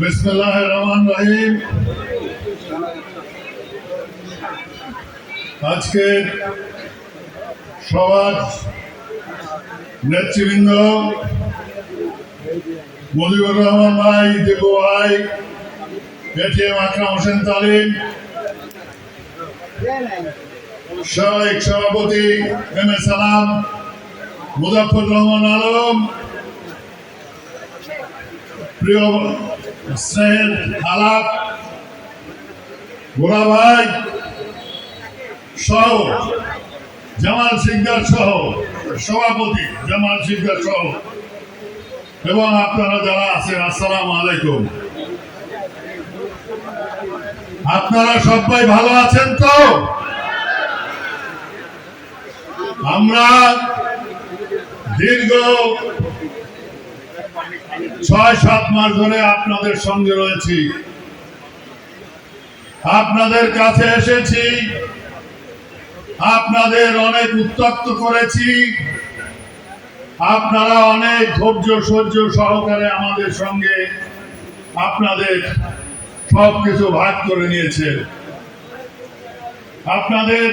বিসমুল্লাহ রহমান রহিম। আজকে সবার নেতৃবৃন্দ মুজিবুর রহমান ভাই দেবু ভাই এটিএম আকরাম হোসেন তালিম, সাবেক সভাপতি এম এ সালাম মুজাফর রহমান আলম, প্রিয় স্নেহের আলাপ গোড়া ভাই সহ জামাল সিকদার সহ সভাপতি জামাল সিকদার সহ। এবং আপনারা যারা আছেন, আসসালাম আলাইকুম। আপনারা সবাই ভালো আছেন তো? আমরা দীর্ঘ ছয় সাত মাস ধরে আপনাদের সঙ্গে রয়েছি। আপনাদের কাছে এসেছি। আপনাদের অনেক করেছি। আপনারা অনেক ধৈর্য, সহ্য সহকারে আমাদের সঙ্গে আপনাদের সব কিছু ভাগ করে নিয়েছে আপনাদের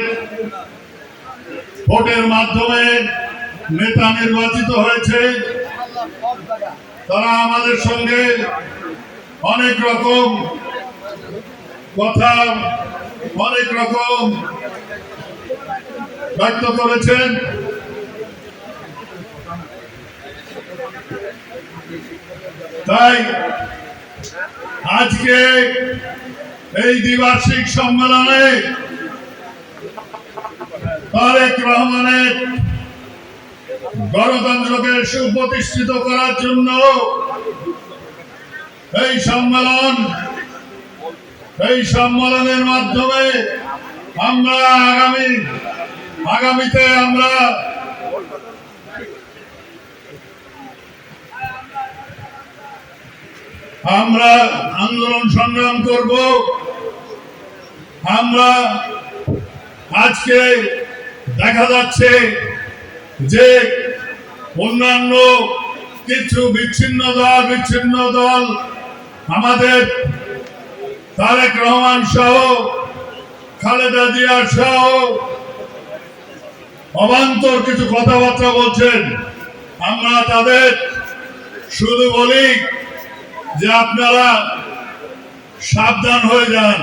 ভোটের মাধ্যমে নেতা নির্বাচিত হয়েছে। তারা আমাদের সঙ্গে অনেক রকম কথা, অনেক রকম ব্যক্ত করেছেন। তাই আজকে এই দ্বিবার্ষিক সম্মেলনে তারেক রহমানের গণতন্ত্রকে সুপ্রতিষ্ঠিত করার জন্য এই সম্মেলন, এই সম্মেলনের মাধ্যমে আমরা আগামী, আগামীতে আমরা আমরা আন্দোলন সংগ্রাম করব। আমরা আজকে দেখা যাচ্ছে যে অন্যান্য কিছু বিচ্ছিন্ন দল বিচ্ছিন্ন দল, আমাদের তারেক রহমান সহ, খালেদা জিয়া সহ অবান্তর কিছু কথাবার্তা বলছেন। আমরা তাদের শুধু বলি যে আপনারা সাবধান হয়ে যান।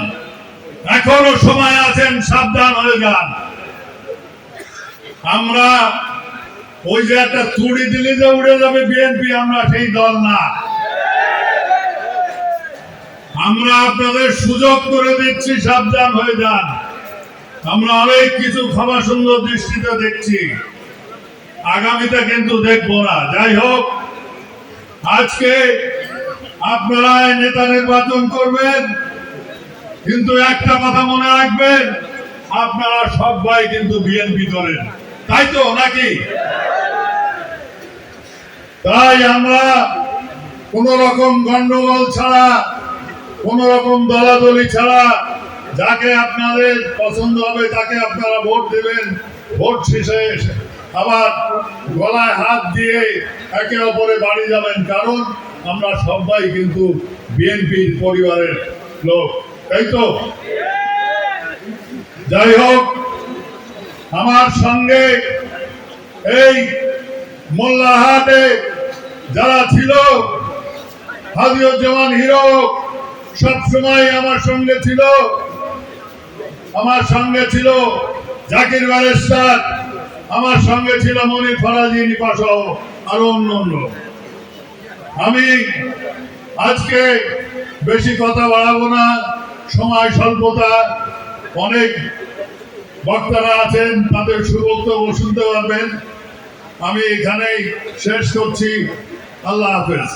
এখনও সময় আছেন, সাবধান হয়ে যান। আমরা ওই যে একটা তুড়ি দিলে যে উড়ে যাবে বিএনপি আমরা সেই দল না। আমরা আপনাদের সুযোগ করে দিচ্ছি, সাবধান হয়ে যান। আমরা অনেক কিছু ক্ষমা সুন্দর দৃষ্টিতে দেখছি। আগামীতে কিন্তু দেখব না। যাই হোক, আজকে আপনারা নেতা নির্বাচন করবেন, কিন্তু একটা কথা মনে রাখবেন, আপনারা সবাই কিন্তু বিএনপি করেন তাই তো নাকি? তাই আমরা কোন রকম গন্ডগোল ছাড়া, কোন রকম দলাদলি ছাড়া যাকে আপনাদের পছন্দ হবে তাকে আপনারা ভোট দেবেন। ভোট শেষে আবার গলায় হাত দিয়ে একে অপরে বাড়ি যাবেন। কারণ আমরা সবাই কিন্তু বিএনপির পরিবারের লোক। তাই তো যাই হোক আমার সঙ্গে এই মোল্লাহাটে যারা ছিল হাজিউজ্জামান হিরো, সব সময় আমার সঙ্গে ছিল। আমার সঙ্গে ছিল জাকির ব্যারিস্টার, আমার সঙ্গে ছিল মনি ফরাজি নিপাস আরও অন্য অন্য। আমি আজকে বেশি কথা বাড়াবো না, সময় স্বল্পতা, অনেক বক্তারা আছেন তাদের সুবক্তব্য শুনতে পারবেন। আমি এখানেই শেষ করছি। আল্লাহ হাফেজ।